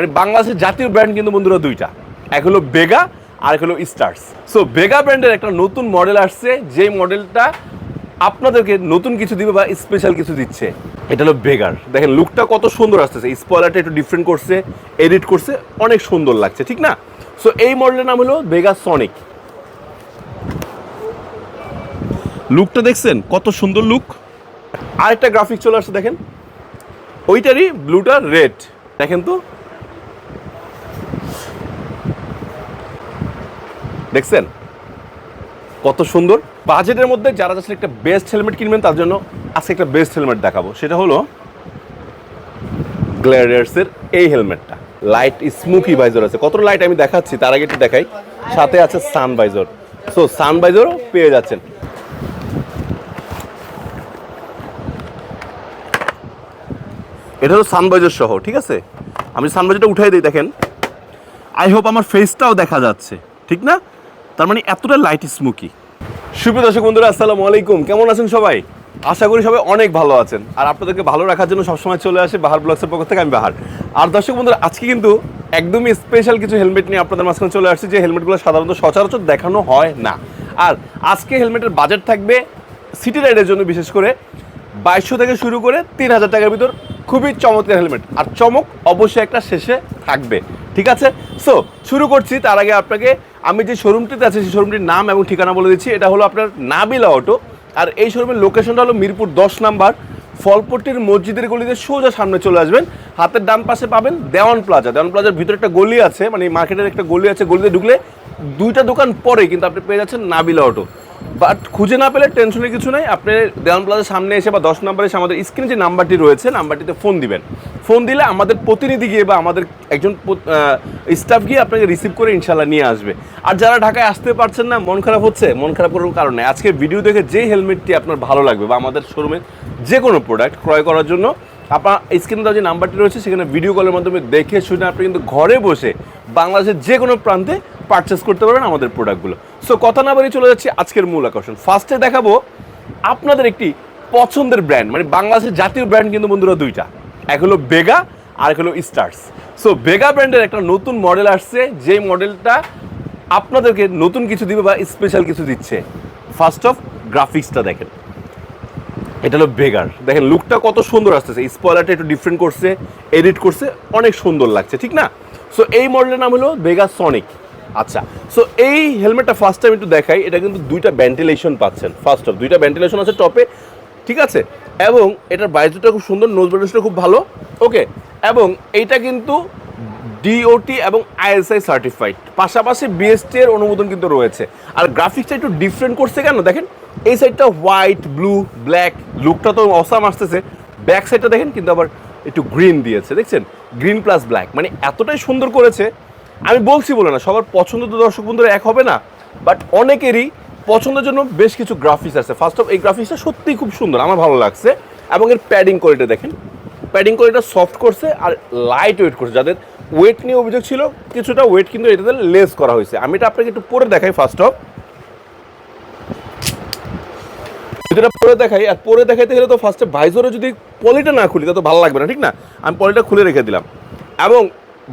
মানে বাংলাদেশের জাতীয় ব্র্যান্ড কিন্তু বন্ধুরা দুইটা। এক হলো বেগা আর এক হলো স্টার্স সো বেগা ব্র্যান্ডের একটা নতুন মডেল আসছে যে মডেলটা আপনাদেরকে নতুন কিছু দিবে বা স্পেশাল কিছু দিচ্ছে। এটা হলো বেগার দেখেন লুকটা কত সুন্দর আসতেছে। স্পয়লারটা একটু ডিফারেন্ট করছে এডিট করছে, অনেক সুন্দর লাগছে, ঠিক না? সো এই মডেলের নাম হলো বেগা সনিক লুকটা দেখছেন? কত সুন্দর লুক আরেকটা গ্রাফিক চলে আসছে, দেখেন। ওইটারই ব্লুটা রেড দেখেন তো? দেখছেন? কত সুন্দর। বাজেটের মধ্যে যারা যাচ্ছেন একটা বেস্ট হেলমেট কিনবেন, তার জন্য আজকে একটা বেস্ট হেলমেট দেখাবো। সেটা হলো গ্ল্যাডিয়ার্সের এই হেলমেটটা লাইট স্মুকি ভাইজর আছে। কত লাইট আমি দেখাচ্ছি, তার আগে একটু দেখাই। সাথে আছে সান ভাইজর সো সান ভাইজরও পেয়ে যাচ্ছেন। এটা হলো সানবাইজার সহ, ঠিক আছে? আমি সানবাইজারটা উঠাই দিই, দেখেন। আই হোপ আমার ফেসটাও দেখা যাচ্ছে, ঠিক না? তার মানে এতটা লাইট স্মুকি সুপ্রিয় দর্শক বন্ধুরা, আসসালামু আলাইকুম। কেমন আছেন সবাই? আশা করি সবাই অনেক ভালো আছেন। আর আপনাদেরকে ভালো রাখার জন্য সবসময় চলে আসে বাহার ব্লগসের পক্ষ থেকে, আমি বাহার। আর দর্শক বন্ধুরা, আজকে কিন্তু একদমই স্পেশাল কিছু হেলমেট নিয়ে আপনাদের মাঝখানে চলে আসছে, যে হেলমেটগুলো সাধারণত সচরাচর দেখানো হয় না। আর আজকে হেলমেটের বাজেট থাকবে সিটি রাইডের জন্য, বিশেষ করে বাইশশো থেকে শুরু করে তিন হাজার টাকার ভিতর। খুবই চমৎকার হেলমেট আর চমক অবশ্যই একটা শেষে থাকবে। ঠিক আছে? সো শুরু করছি, তার আগে আপনাকে আমি যে শোরুমটিতে আছি, সেই শোরুমটির নাম এবং ঠিকানা বলে দিচ্ছি। এটা হলো আপনার নাবিলা অটো আর এই শোরুমের লোকেশনটা হলো মিরপুর দশ নাম্বার। ফলপট্টির মসজিদের গলিতে সোজা সামনে চলে আসবেন। হাতের ডান পাশে পাবেন দেওয়ান প্লাজা। দেওয়ান প্লাজার ভিতরে একটা গলি আছে মানে মার্কেটের একটা গলি আছে। গলিতে ঢুকলে দুইটা দোকান পরে কিন্তু আপনি পেয়ে যাচ্ছেন নাবিলা অটো বাট খুঁজে না পেলে টেনশনের কিছু নাই। আপনি দেওয়ান প্লাজার সামনে এসে বা দশ নম্বরে এসে আমাদের স্ক্রিনে যে নাম্বারটি রয়েছে, নাম্বারটিতে ফোন দিবেন। ফোন দিলে আমাদের প্রতিনিধি গিয়ে বা আমাদের একজন স্টাফ গিয়ে আপনাকে রিসিভ করে ইনশাল্লাহ নিয়ে আসবে। আর যারা ঢাকায় আসতে পারছেন না, মন খারাপ হচ্ছে? মন খারাপ করার কারণে আজকে ভিডিও দেখে যে হেলমেটটি আপনার ভালো লাগবে বা আমাদের শোরুমে যে কোনো প্রোডাক্ট ক্রয় করার জন্য আপনার স্ক্রিনে যে নাম্বারটি রয়েছে, সেখানে ভিডিও কলের মাধ্যমে দেখে শুনে আপনি কিন্তু ঘরে বসে বাংলাদেশের যে কোনো প্রান্তে পারচেস করতে পারবেন আমাদের প্রোডাক্টগুলো সো কথা না বাড়িয়ে চলে যাচ্ছি আজকের মূল আকর্ষণ। ফার্স্টে দেখাবো আপনাদের একটি পছন্দের ব্র্যান্ড মানে বাংলাদেশের জাতীয় ব্র্যান্ড কিন্তু বন্ধুরা দুইটা। এক হলো বেগা আর এক হলো স্টার্স সো বেগা ব্র্যান্ডের একটা নতুন মডেল আসছে, যে মডেলটা আপনাদেরকে নতুন কিছু দিবে বা স্পেশাল কিছু দিচ্ছে। ফার্স্ট অফ গ্রাফিক্সটা দেখেন। এটা হলো বেগার দেখেন লুকটা কত সুন্দর আসতেছে। স্পয়লারটা একটু ডিফারেন্ট করছে এডিট করছে, অনেক সুন্দর লাগছে, ঠিক না? সো এই মডেলের নাম হলো বেগা সনিক আচ্ছা সো এই হেলমেটটা ফার্স্ট টাইম একটু দেখাই, এটা কিন্তু দুইটা ভেন্টিলেশন পাচ্ছেন। ফার্স্ট অফ দুইটা ভেন্টিলেশন আছে টপে, ঠিক আছে? এবং এটার বাইজুটা খুব সুন্দর নোজ ব্যালেন্সটা খুব ভালো ওকে এবং এইটা কিন্তু ডিওটি এবং আইএসআই সার্টিফাইড পাশাপাশি বিএসটি এর অনুমোদন কিন্তু রয়েছে। আর গ্রাফিক্সটা একটু ডিফারেন্ট করছে কেন? দেখেন, এই সাইডটা হোয়াইট ব্লু ব্ল্যাক লুকটা তো অসাম আসতেছে। ব্যাক সাইডটা দেখেন, কিন্তু আবার একটু গ্রিন দিয়েছে। দেখছেন? গ্রিন প্লাস ব্ল্যাক মানে এতটাই সুন্দর করেছে। আমি বলছি বলে না, সবার পছন্দ তো দর্শক বন্ধুরা এক হবে না। বাট অনেকেরই পছন্দের জন্য বেশ কিছু গ্রাফিক্স আছে। ফার্স্ট অফ এই গ্রাফিক্সটা সত্যিই খুব সুন্দর, আমার ভালো লাগছে। এবং এর প্যাডিং কোয়ালিটি দেখেন। প্যাডিং কোয়ালিটিটা সফট করছে আর লাইট ওয়েট করছে। যাদের ওয়েট নিয়ে অভিযোগ ছিল, কিছুটা ওয়েট কিন্তু এটাতে লেস করা হয়েছে। আমি এটা আপনাকে একটু পরে দেখাই ফার্স্ট অফ যেটা পরে দেখাই, আর পরে দেখাইতে গেলে তো ফার্স্টে ভাইজরে যদি পলিটা না খুলি, তা ভালো লাগবে না, ঠিক না? আমি পলিটা খুলে রেখে দিলাম। এবং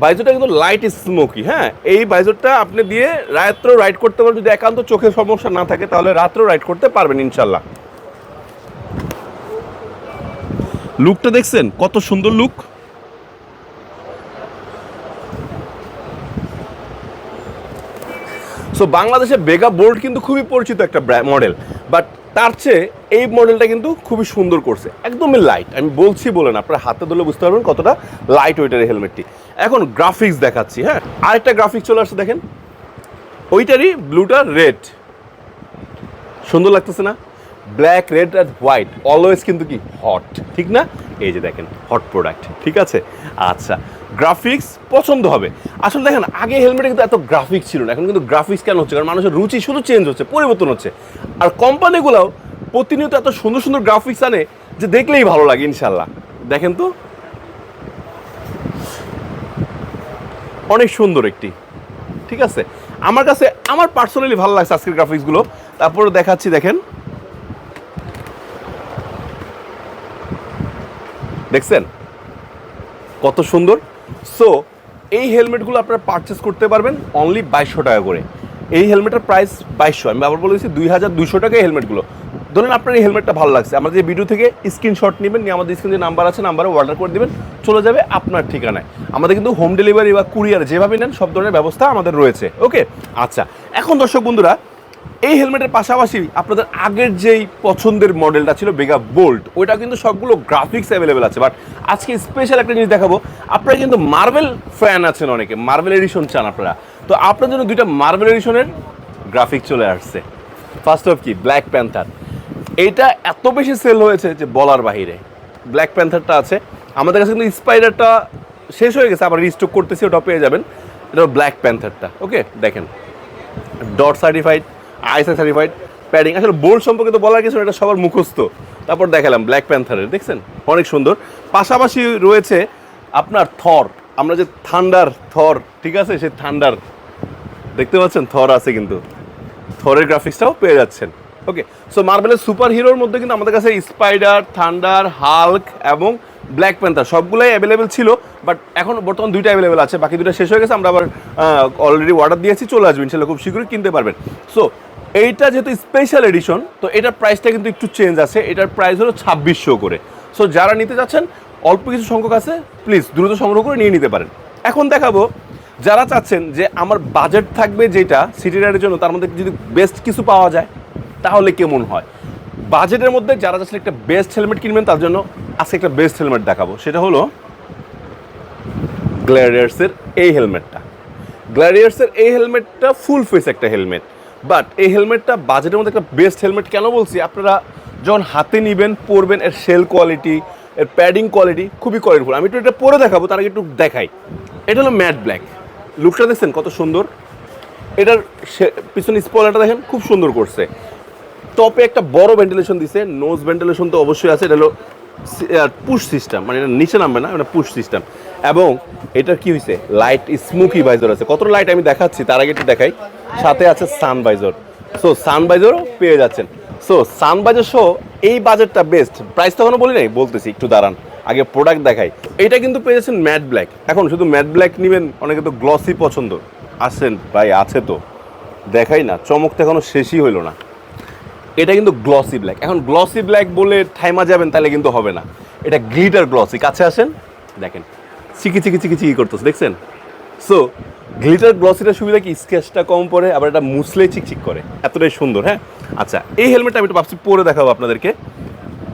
বাইজরটা কিন্তু লাইট স্মোকি হ্যাঁ? এই বাইজরটা আপনি দিয়ে রাত্রেও রাইড করতে পারবেন যদি একান্ত চোখের সমস্যা না থাকে, তাহলে রাত্রেও রাইড করতে পারবেন ইনশাল্লাহ লুকটা দেখছেন? কত সুন্দর লুক সো বাংলাদেশে বেগা বোল্ট কিন্তু খুবই পরিচিত একটা মডেল বাট তার চেয়ে এই মডেলটা কিন্তু খুবই সুন্দর করছে। একদমই লাইট আমি বলছি বলেন আপনার হাতে ধরলে বুঝতে পারবেন কতটা লাইট ওয়েটের হেলমেটটি এখন গ্রাফিক্স দেখাচ্ছি হ্যাঁ? আরেকটা গ্রাফিক্স চলে আসছে, দেখেন। ওইটারই ব্লুটা রেড সুন্দর লাগতেছে না? ব্ল্যাক রেড আর হোয়াইট অলওয়েজ কিন্তু কি? হট ঠিক না? এই যে দেখেন হট প্রোডাক্ট ঠিক আছে? আচ্ছা। গ্রাফিক্স পছন্দ হবে। আসলে দেখেন, আগে হেলমেটে কিন্তু এত গ্রাফিক্স ছিল না, এখন কিন্তু গ্রাফিক্স কেন হচ্ছে? কারণ মানুষের রুচি শুধু চেঞ্জ হচ্ছে, পরিবর্তন হচ্ছে। আর কোম্পানিগুলোও প্রতিনিয়ত এত সুন্দর সুন্দর গ্রাফিক্স আনে যে দেখলেই ভালো লাগে ইনশাল্লাহ দেখেন তো? অনেক সুন্দর একটি। ঠিক আছে? আমার কাছে, আমার পার্সোনালি ভালো লাগছে আজকের গ্রাফিক্সগুলো তারপরে দেখাচ্ছি, দেখেন। দেখছেন? কত সুন্দর। সো এই হেলমেটগুলো আপনারা পারচেস করতে পারবেন অনলি বাইশশো টাকা করে। এই হেলমেটের প্রাইস বাইশশো। আমি আবার বলেছি দুই হাজার দুশো টাকা হেলমেটগুলো। ধরুন আপনার এই হেলমেটটা ভালো লাগছে, আমাদের ভিডিও থেকে স্ক্রিনশট নেবেন, নিয়ে আমাদের স্ক্রিন যে নাম্বার আছে নাম্বারে অর্ডার করে দেবেন, চলে যাবে আপনার ঠিকানায়। আমাদের কিন্তু হোম ডেলিভারি বা কুরিয়ার যেভাবে নেন, সব ধরনের ব্যবস্থা আমাদের রয়েছে। ওকে আচ্ছা এখন দর্শক বন্ধুরা এই হেলমেটের পাশাপাশি আপনাদের আগের যেই পছন্দের মডেলটা ছিল বেগা বোল্ট ওইটা কিন্তু সবগুলো গ্রাফিক্স অ্যাভেলেবেল আছে। বাট আজকে স্পেশাল একটা জিনিস দেখাবো। আপনারা কিন্তু মার্বেল ফ্যান আছেন অনেকে মার্বেল এডিশন চান আপনারা। তো আপনার জন্য দুইটা মার্বেল এডিশনের গ্রাফিক চলে আসছে। ফার্স্ট অফ কি? ব্ল্যাক প্যান্থার এইটা এত বেশি সেল হয়েছে যে বলার বাহিরে। ব্ল্যাক প্যান্থারটা আছে। আমাদের কাছে কিন্তু স্পাইডারটা শেষ হয়ে গেছে, আবার রিস্টক করতেছি ওটা পেয়ে যাবেন। এটা ব্ল্যাক প্যান্থারটা ওকে দেখেন। ডট সার্টিফাইড আইসা সার্টিফাইড প্যাডিং আসলে বোর্ড সম্পর্কে তো বলার কিছু এটা সবার মুখস্থ। তারপর দেখালাম ব্ল্যাক প্যান্থারের দেখছেন? অনেক সুন্দর। পাশাপাশি রয়েছে আপনার থর। আমরা যে থান্ডার থর, ঠিক আছে? সেই থান্ডার। দেখতে পাচ্ছেন? থর আছে কিন্তু। থরের গ্রাফিক্সটাও পেয়ে যাচ্ছেন। ওকে সো মার্বেলের সুপার হিরোর মধ্যে কিন্তু আমাদের কাছে স্পাইডার থান্ডার হাল্ক এবং ব্ল্যাক প্যান্থার সবগুলাই অ্যাভেলেবেল ছিল বাট এখন বর্তমান দুইটা অ্যাভেলেবেল আছে। বাকি দুইটা শেষ হয়ে গেছে, আমরা আবার অলরেডি অর্ডার দিয়েছি, চলে আসবেন ইনশাল্লাহ খুব শীঘ্রই কিনতে পারবেন। সো এইটা যেহেতু স্পেশাল এডিশন তো এটার প্রাইসটা কিন্তু একটু চেঞ্জ আছে। এটার প্রাইস হলো ছাব্বিশশো করে। সো যারা নিতে যাচ্ছেন অল্প কিছু সংখ্যক আছে প্লিজ দ্রুত সংগ্রহ করে নিয়ে নিতে পারেন। এখন দেখাবো, যারা চাচ্ছেন যে আমার বাজেট থাকবে যেটা সিটি রাইডের জন্য, তার মধ্যে যদি বেস্ট কিছু পাওয়া যায়, তাহলে কেমন হয়? বাজেটের মধ্যে যারা চাচ্ছেন একটা বেস্ট হেলমেট কিনবেন, তার জন্য আজকে একটা বেস্ট হেলমেট দেখাবো। সেটা হলো গ্ল্যাডিয়ার্সের এই হেলমেটটা গ্ল্যাডিয়ার্সের এই হেলমেটটা ফুল ফেস একটা হেলমেট বাট এই হেলমেটটা বাজেটের মধ্যে একটা বেস্ট হেলমেট কেন বলছি? আপনারা যখন হাতে নিবেন, পরবেন, এর সেল কোয়ালিটি এর প্যাডিং কোয়ালিটি খুবই কোয়ালিটিফুল আমি একটু এটা পরে দেখাবো, তার আগে একটু দেখাই। এটা হলো ম্যাট ব্ল্যাক লুকটা দেখছেন কত সুন্দর? এটার পিছনে স্পয়লারটা দেখেন, খুব সুন্দর করছে। টপে একটা বড় ভেন্টিলেশন দিছে নোজ ভেন্টিলেশন তো অবশ্যই আছে, এটা হলো পুশ সিস্টেম মানে এটা নিচে নামবে না, এটা পুশ সিস্টেম এবং এটার কি হয়েছে লাইট স্মোকি ভাইজর আছে। কত লাইট আমি দেখাচ্ছি, তার আগে একটু দেখাই। সাথে আছে সান ভাইজর সো সান ভাইজরও পেয়ে যাচ্ছেন। সো সান ভাইজর সহ এই বাজেটটা বেস্ট প্রাইস তো এখনও বলি নাই, বলতেছি, একটু দাঁড়ান, আগে প্রোডাক্ট দেখাই। এটা কিন্তু পেয়ে যাচ্ছেন ম্যাট ব্ল্যাক এখন শুধু ম্যাট ব্ল্যাক নেবেন, অনেকে তো গ্লসি পছন্দ। আসেন ভাই, আছে তো। দেখাই না, চমক তো এখনও শেষই হইল না। এটা কিন্তু গ্লসি ব্ল্যাক এখন গ্লসি ব্ল্যাক বলে থাইমা যাবেন, তাহলে কিন্তু হবে না। এটা গ্লিটার গ্লসি কাছে আসেন, দেখেন, চিকি চিকি চিকি চিকি করতেছে, দেখছেন? সো গ্লিটার গ্লসিটার সুবিধা কি? স্কেচটা কম পড়ে আবার এটা মুসলে চিকচিক করে। এতটাই সুন্দর হ্যাঁ? আচ্ছা এই হেলমেটটা আমি একটু ভাবছি পরে দেখাবো আপনাদেরকে।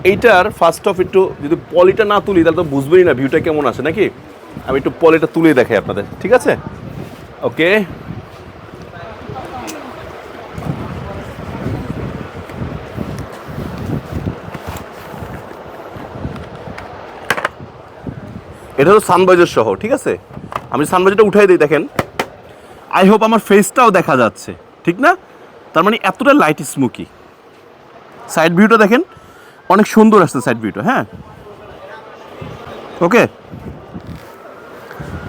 এইটার ফার্স্ট অফ একটু যদি পলিটা না তুলি, তাহলে তো বুঝবেই না ভিউটা কেমন আছে নাকি? আমি একটু পলিটা তুলে দেখাই আপনাদের, ঠিক আছে? ওকে এটা হলো সানবাইজার সহ, ঠিক আছে? আমি সানবাইজারটা উঠাই দিই, দেখেন। আই হোপ আমার ফেসটাও দেখা যাচ্ছে, ঠিক না? তার মানে এতটা লাইট স্মোকি সাইড ভিউটা দেখেন, অনেক সুন্দর আসছে সাইড ভিউটা হ্যাঁ? ওকে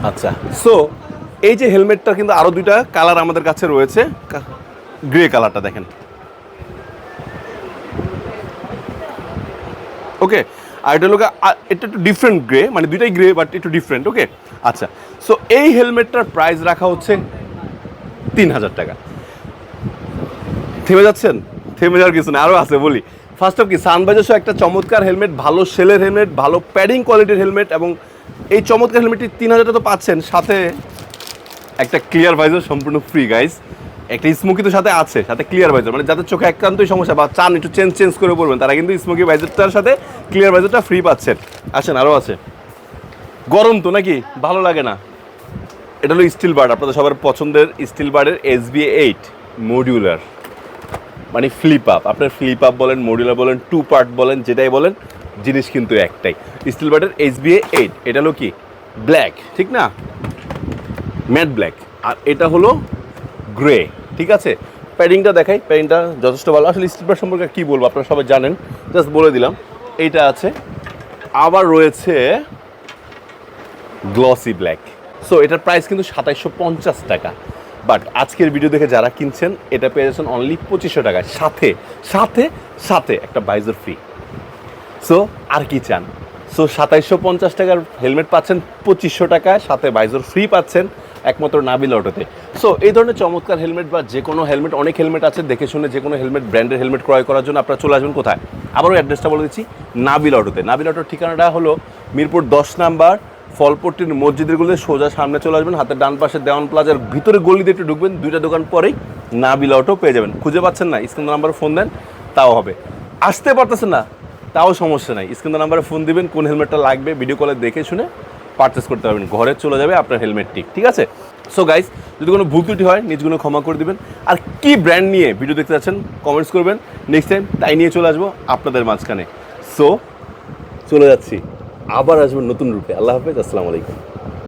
আচ্ছা সো এই যে হেলমেটটা কিন্তু আরও দুইটা কালার আমাদের কাছে রয়েছে। গ্রে কালারটা দেখেন। ওকে আর এটা আ- এটা একটু ডিফারেন্ট গ্রে মানে দুইটাই গ্রে বাট একটু ডিফারেন্ট ওকে আচ্ছা সো এই হেলমেটটার প্রাইস রাখা হচ্ছে তিন হাজার টাকা। থেমে যাচ্ছেন? থেমে যাওয়ার কিছু না আরও আছে, বলি। ফার্স্ট অফ কি সানবাইজার একটা চমৎকার হেলমেট ভালো সেলের হেলমেট ভালো প্যাডিং কোয়ালিটির হেলমেট এবং এই চমৎকার হেলমেটটি তিন হাজারটা তো পাচ্ছেন। সাথে একটা ক্লিয়ার ভাইজার সম্পূর্ণ ফ্রি গাইস একটা স্মোকি তো সাথে আছে, সাথে ক্লিয়ার ভাইজার মানে যাদের চোখে একান্তই সমস্যা বা চান একটু চেঞ্জ চেঞ্জ করে পড়বেন, তারা কিন্তু স্মোকি ভাইজারটার সাথে ক্লিয়ার ভাইজারটা ফ্রি পাচ্ছেন। আসেন আরও আছে। গরম তো নাকি? ভালো লাগে না। এটা হলো স্টিল বার্ড আপনাদের সবার পছন্দের স্টিল বার্ডের এস বি এইট মডিউলার মানে ফ্লিপ আপ আপনার ফ্লিপ আপ বলেন মডিউলার বলেন টু পার্ট বলেন, যেটাই বলেন, জিনিস কিন্তু একটাই। স্টিল বার্ডের এস বি এইট এটা হলো কি? ব্ল্যাক ঠিক না? ম্যাট ব্ল্যাক আর এটা হলো গ্রে ঠিক আছে? প্যাডিংটা দেখাই প্যাডিংটা যথেষ্ট ভালো। আসলে স্টিল বার্ড সম্পর্কে কী বলব, আপনারা সবাই জানেন। জাস্ট বলে দিলাম, এইটা আছে। আবার রয়েছে গ্লসি ব্ল্যাক সো এটার প্রাইস কিন্তু সাতাইশশো পঞ্চাশ টাকা। বাট আজকের ভিডিও দেখে যারা কিনছেন, এটা পেয়ে যাচ্ছেন অনলি পঁচিশশো টাকায় সাথে সাথে সাথে একটা বাইজার ফ্রি সো আর কি চান? সো সাতাইশশো পঞ্চাশ টাকার হেলমেট পাচ্ছেন, পঁচিশশো টাকায় সাথে বাইজর ফ্রি পাচ্ছেন, একমাত্র নাবিল অটোতে সো এই ধরনের চমৎকার হেলমেট বা যে কোনো হেলমেট অনেক হেলমেট আছে, দেখে শুনে যে কোনো হেলমেট ব্র্যান্ডের হেলমেট ক্রয় করার জন্য আপনারা চলে আসবেন কোথায়? আবারও অ্যাড্রেসটা বলে দিচ্ছি নাবিল অটোতে নাবিল অটোর ঠিকানাটা হলো মিরপুর দশ নাম্বার ফলপট্টির মসজিদেরগুলো সোজা সামনে চলে আসবেন। হাতের ডান পাশে দেওয়ান প্লাজার ভিতরে গলিতে একটু ঢুকবেন। দুইটা দোকান পরেই নাবিল অটো পেয়ে যাবেন। খুঁজে পাচ্ছেন না, স্ক্রিন নাম্বারে ফোন দেন, তাও হবে। আসতে পারতেছেন না, তাও সমস্যা নাই। স্ক্রিন নাম্বারে ফোন দিবেন, কোন হেলমেটটা লাগবে, ভিডিও কলে দেখে শুনে পারচেস করতে পারবেন। ঘরে চলে যাবে আপনার হেলমেটটি ঠিক আছে? সো গাইস যদি কোনো ভুল ত্রুটি হয়, নিজগুলো ক্ষমা করে দিবেন। আর কি ব্র্যান্ড নিয়ে ভিডিও দেখতে চাচ্ছেন কমেন্টস করবেন। নেক্সট টাইম তাই নিয়ে চলে আসব আপনাদের মাঝখানে। সো চলে যাচ্ছি। আবার আসবেন নতুন রূপে। আল্লাহ হাফেজ আসসালামু আলাইকুম।